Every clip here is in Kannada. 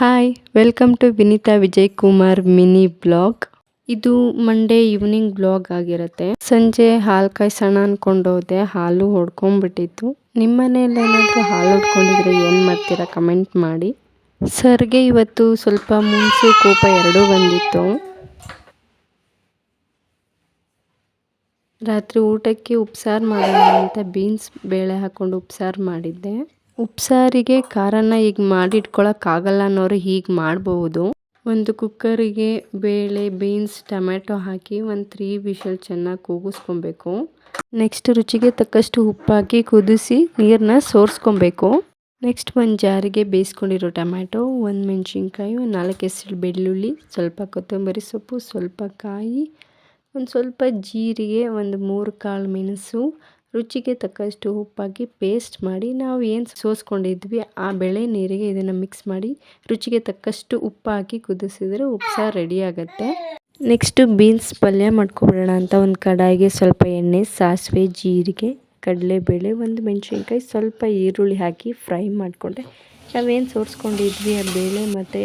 Hi welcome to Vinitha Vijay Kumar mini blog ಇದು ಮಂಡೇ ಈವ್ನಿಂಗ್ ಬ್ಲಾಗ್ ಆಗಿರುತ್ತೆ. ಸಂಜೆ ಹಾಲು ಕಾಯ್ಸೋಣ ಅನ್ಕೊಂಡು ಹೋದೆ, ಹಾಲು ಹೊಡ್ಕೊಂಡ್ಬಿಟ್ಟಿತ್ತು ನಿಮ್ಮ ಮನೇಲಿ ಏನಾದರೂ ಹಾಲು ಹೊಡ್ಕೊಂಡಿದ್ರೆ ಏನು ಮಾಡ್ತೀರಾ ಕಮೆಂಟ್ ಮಾಡಿ. ಸರ್ಗೆ ಇವತ್ತು ಸ್ವಲ್ಪ ಮುನ್ಸು ಕೋಪ ಎರಡೂ ಬಂದಿತ್ತು. ರಾತ್ರಿ ಊಟಕ್ಕೆ ಉಪ್ಸಾರು ಮಾಡೋಣ ಅಂತ ಬೀನ್ಸ್ ಬೇಳೆ ಹಾಕ್ಕೊಂಡು ಉಪ್ಸಾರು ಮಾಡಿದ್ದೆ. ಉಪ್ಸಾರಿಗೆ ಖಾರನ ಈಗ ಮಾಡಿಟ್ಕೊಳಕ್ಕಾಗಲ್ಲ ಅನ್ನೋರು ಹೀಗೆ ಮಾಡ್ಬೋದು. ಒಂದು ಕುಕ್ಕರಿಗೆ ಬೇಳೆ, ಬೀನ್ಸ್ ಟೊಮೆಟೊ ಹಾಕಿ ಒಂದು ತ್ರೀ ವಿಷಲ್ ಚೆನ್ನಾಗಿ ಕೂಗಿಸ್ಕೊಬೇಕು. ನೆಕ್ಸ್ಟ್ ರುಚಿಗೆ ತಕ್ಕಷ್ಟು ಉಪ್ಪಾಕಿ ಕುದಿಸಿ ನೀರನ್ನ ಸೋರಿಸ್ಕೊಬೇಕು. ನೆಕ್ಸ್ಟ್ ಒಂದು ಜಾರಿಗೆ ಬೇಯಿಸ್ಕೊಂಡಿರೋ ಟೊಮ್ಯಾಟೊ, ಒಂದು ಮೆಣಸಿನ್ಕಾಯಿ, ಒಂದು ನಾಲ್ಕು ಹೆಸರು ಬೆಳ್ಳುಳ್ಳಿ, ಸ್ವಲ್ಪ ಕೊತ್ತಂಬರಿ ಸೊಪ್ಪು, ಸ್ವಲ್ಪ ಕಾಯಿ, ಒಂದು ಸ್ವಲ್ಪ ಜೀರಿಗೆ, ಒಂದು ಮೂರು ಕಾಳು ಮೆಣಸು ರುಚಿಗೆ ತಕ್ಕಷ್ಟು ಉಪ್ಪಾಕಿ ಪೇಸ್ಟ್ ಮಾಡಿ ನಾವು ಏನು ಸೋಸ್ಕೊಂಡಿದ್ವಿ, ಆ ಬೆಳೆ ನೀರಿಗೆ ಇದನ್ನು ಮಿಕ್ಸ್ ಮಾಡಿ ರುಚಿಗೆ ತಕ್ಕಷ್ಟು ಉಪ್ಪು ಹಾಕಿ ಕುದಿಸಿದ್ರೆ ಉಪ್ಸಾರು ರೆಡಿ ಆಗುತ್ತೆ. ನೆಕ್ಸ್ಟು ಬೀನ್ಸ್ ಪಲ್ಯ ಮಾಡ್ಕೊಬಿಡೋಣ ಅಂತ ಒಂದು ಕಡಾಯಿಗೆ ಸ್ವಲ್ಪ ಎಣ್ಣೆ, ಸಾಸಿವೆ, ಜೀರಿಗೆ, ಕಡಲೆಬೇಳೆ, ಒಂದು ಮೆಣಸಿನ್ಕಾಯಿ, ಸ್ವಲ್ಪ ಈರುಳ್ಳಿ ಹಾಕಿ ಫ್ರೈ ಮಾಡಿಕೊಂಡೆ. ನಾವೇನು ಸೋರಿಸ್ಕೊಂಡಿದ್ವಿ ಆ ಬೇಳೆ ಮತ್ತು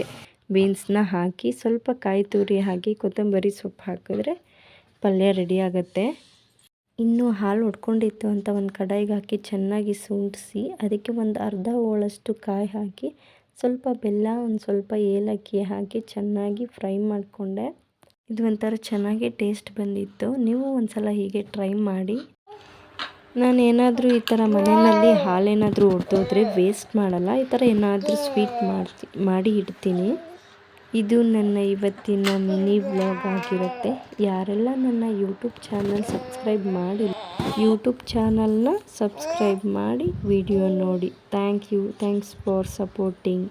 ಬೀನ್ಸ್ನ ಹಾಕಿ ಸ್ವಲ್ಪ ಕಾಯಿ ತುರಿ ಹಾಕಿ ಕೊತ್ತಂಬರಿ ಸೊಪ್ಪು ಹಾಕಿದ್ರೆ ಪಲ್ಯ ರೆಡಿ ಆಗುತ್ತೆ. ಇನ್ನು ಹಾಲು ಹೊಡ್ಕೊಂಡಿತ್ತು ಅಂತ ಒಂದು ಕಡಾಯಿಗೆ ಹಾಕಿ ಚೆನ್ನಾಗಿ ಸುಂಟಿಸಿ, ಅದಕ್ಕೆ ಒಂದು ಅರ್ಧ ಹೋಳಷ್ಟು ಕಾಯಿ ಹಾಕಿ, ಸ್ವಲ್ಪ ಬೆಲ್ಲ, ಒಂದು ಸ್ವಲ್ಪ ಏಲಕ್ಕಿ ಹಾಕಿ ಚೆನ್ನಾಗಿ ಫ್ರೈ ಮಾಡಿಕೊಂಡೆ. ಇದು ಒಂಥರ ಚೆನ್ನಾಗಿ ಟೇಸ್ಟ್ ಬಂದಿತ್ತು. ನೀವು ಒಂದು ಸಲ ಹೀಗೆ ಟ್ರೈ ಮಾಡಿ. ನಾನು ಏನಾದರೂ ಈ ಥರ ಮನೆಯಲ್ಲಿ ಹಾಲೇನಾದರೂ ಹೊಡೆದೋದ್ರೆ ವೇಸ್ಟ್ ಮಾಡಲ್ಲ. ಈ ಥರ ಏನಾದರೂ ಸ್ವೀಟ್ ಮಾಡ್ತಿ, ಮಾಡಿ ಇಡ್ತೀನಿ. ಇದು ನನ್ನ ಇವತ್ತಿನ ಮಿನಿ ವ್ಲಾಗ್ ಆಗಿರುತ್ತೆ. ಯಾರೆಲ್ಲ ನನ್ನ ಯೂಟ್ಯೂಬ್ ಚಾನಲ್ ಸಬ್ಸ್ಕ್ರೈಬ್ ಮಾಡಿ ಯೂಟ್ಯೂಬ್ ಚಾನಲ್ನ ಸಬ್ಸ್ಕ್ರೈಬ್ ಮಾಡಿ ವಿಡಿಯೋ ನೋಡಿ. Thank you. Thanks for supporting.